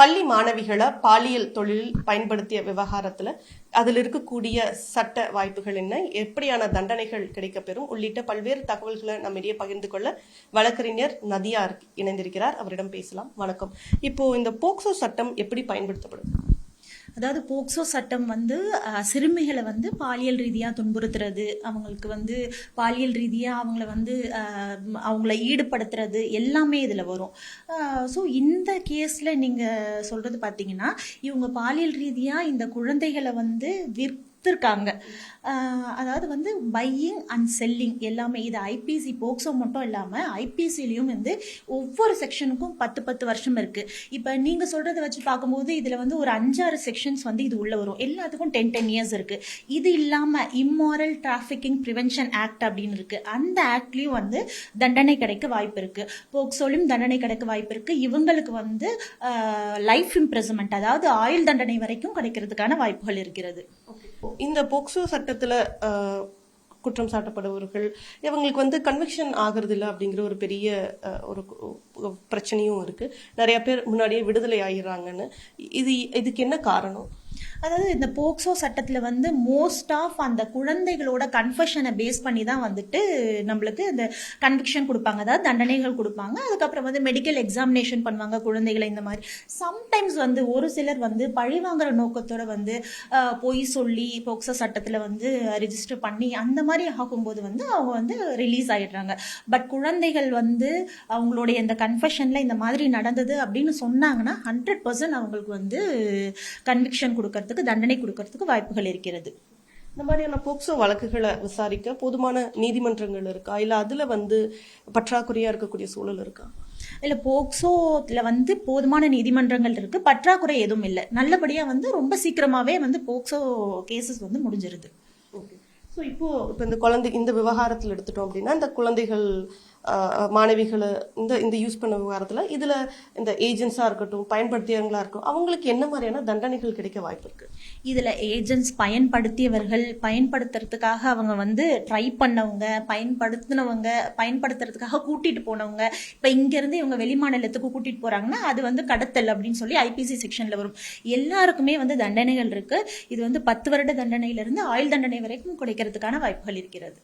பள்ளி மாணவிகளை பாலியல் தொழிலில் பயன்படுத்திய விவகாரத்தில் அதில் இருக்கக்கூடிய சட்ட வாய்ப்புகள் என்ன? எப்படியான தண்டனைகள் கிடைக்கப்பெறும்? உள்ளிட்ட பல்வேறு தகவல்களை நம்மிடையே பகிர்ந்து கொள்ள வழக்கறிஞர் நதியார் இணைந்திருக்கிறார். அவரிடம் பேசலாம். வணக்கம். இப்போ இந்த போக்சோ சட்டம் எப்படி பயன்படுத்தப்படும்? அதாவது போக்சோ சட்டம் வந்து சிறுமிகளை வந்து பாலியல் ரீதியாக துன்புறுத்துறது அவங்களுக்கு வந்து பாலியல் ரீதியாக அவங்கள வந்து அவங்கள ஈடுபடுத்துறது எல்லாமே இதில் வரும். ஸோ இந்த கேஸில் நீங்கள் சொல்கிறது பார்த்தீங்கன்னா இவங்க பாலியல் ரீதியாக இந்த குழந்தைகளை வந்து கொடுத்துருக்காங்க. அதாவது வந்து பையிங் அண்ட் செல்லிங் எல்லாமே இது ஐபிசி போக்சோ மட்டும் இல்லாமல் ஐபிசிலையும் வந்து ஒவ்வொரு செக்ஷனுக்கும் பத்து பத்து வருஷம் இருக்கு. இப்போ நீங்க சொல்கிறத வச்சு பார்க்கும்போது இதுல வந்து ஒரு அஞ்சாறு செக்ஷன்ஸ் வந்து இது உள்ள வரும். எல்லாத்துக்கும் டென் டென் இயர்ஸ் இருக்கு. இது இல்லாமல் இம்மாரல் டிராஃபிக்கிங் ப்ரிவென்ஷன் ஆக்ட் அப்படின்னு இருக்கு. அந்த ஆக்ட்லயும் வந்து தண்டனை கிடைக்க வாய்ப்பு இருக்கு. போக்சோலையும் தண்டனை கிடைக்க வாய்ப்பு இருக்கு. இவங்களுக்கு வந்து லைஃப் இம்ப்ரெசன்மெண்ட் அதாவது ஆயுள் தண்டனை வரைக்கும் கிடைக்கிறதுக்கான வாய்ப்புகள் இருக்கிறது. இந்த போக்சோ சட்டத்தில் குற்றம் சாட்டப்படுபவர்கள் இவங்களுக்கு வந்து கன்விக்ஷன் ஆகிறது இல்லை அப்படிங்கிற ஒரு பெரிய ஒரு பிரச்சனையும் இருக்குது நிறைய பேர் முன்னாடியே விடுதலை ஆகிடுறாங்கன்னு இது இதுக்கு என்ன காரணம்? அதாவது இந்த போக்சோ சட்டத்தில் வந்து மோஸ்ட் ஆஃப் அந்த குழந்தைகளோட கன்ஃபஷனை பேஸ் பண்ணி தான் வந்துட்டு நம்மளுக்கு இந்த கன்விக்ஷன் கொடுப்பாங்க. அதாவது தண்டனைகள் கொடுப்பாங்க. அதுக்கப்புறம் வந்து மெடிக்கல் எக்ஸாமினேஷன் பண்ணுவாங்க குழந்தைகளை இந்த மாதிரி. சம்டைம்ஸ் வந்து ஒரு சிலர் வந்து பழிவாங்குற நோக்கத்தோட வந்து பொய் சொல்லி போக்சோ சட்டத்தில் வந்து ரிஜிஸ்டர் பண்ணி அந்த மாதிரி ஆகும்போது வந்து அவங்க வந்து ரிலீஸ் ஆகிடுறாங்க பட் குழந்தைகள் வந்து அவங்களுடைய இந்த கன்ஃபஷனில் இந்த மாதிரி நடந்தது அப்படின்னு சொன்னாங்கன்னா ஹண்ட்ரட் பர்சன்ட் அவங்களுக்கு வந்து கன்விக்ஷன் கொடுக்கறதுக்கு தண்டனை கொடுக்கறதுக்கு வாய்ப்புகள் இருக்கிறது. இந்த மாதிரியான போக்சோ வழக்குகளை விசாரிக்க போதுமான நீதிமன்றங்கள் இருக்கா? இல்ல அதுல வந்து பற்றாக்குறையா இருக்கக்கூடிய சூழல் இருக்கா? இல்ல போக்சோல வந்து போதுமான நீதிமன்றங்கள் இருக்கு. பற்றாக்குறை எதுவும் இல்லை. நல்லபடியா வந்து ரொம்ப சீக்கிரமாவே வந்து போக்சோ கேசஸ் வந்து முடிஞ்சிருது. ஸோ இப்போ இப்போ இந்த குழந்தை இந்த விவகாரத்தில் எடுத்துட்டோம் அப்படின்னா இந்த குழந்தைகள் மாணவிகளை இந்த இந்த யூஸ் பண்ண விவகாரத்தில் இதில் இந்த ஏஜென்ட்ஸாக இருக்கட்டும் பயன்படுத்தியவங்களாக இருக்கட்டும் அவங்களுக்கு என்ன மாதிரியான தண்டனைகள் கிடைக்க வாய்ப்பு இருக்குது இதில் ஏஜென்ட்ஸ் பயன்படுத்தியவர்கள் பயன்படுத்துறதுக்காக அவங்க வந்து ட்ரை பண்ணவங்க பயன்படுத்தினவங்க பயன்படுத்துறதுக்காக கூட்டிகிட்டு போனவங்க இப்போ இங்கேருந்து இவங்க வெளிமாநிலத்துக்கு கூட்டிகிட்டு போகிறாங்கன்னா அது வந்து கடத்தல் அப்படின்னு சொல்லி ஐபிசி செக்ஷனில் வரும். எல்லாருக்குமே வந்து தண்டனைகள் இருக்குது இது வந்து பத்து வருட தண்டனையிலிருந்து ஆயுள் தண்டனை வரைக்கும் கிடைக்கிறதுக்கான வாய்ப்புகள் இருக்கிறது.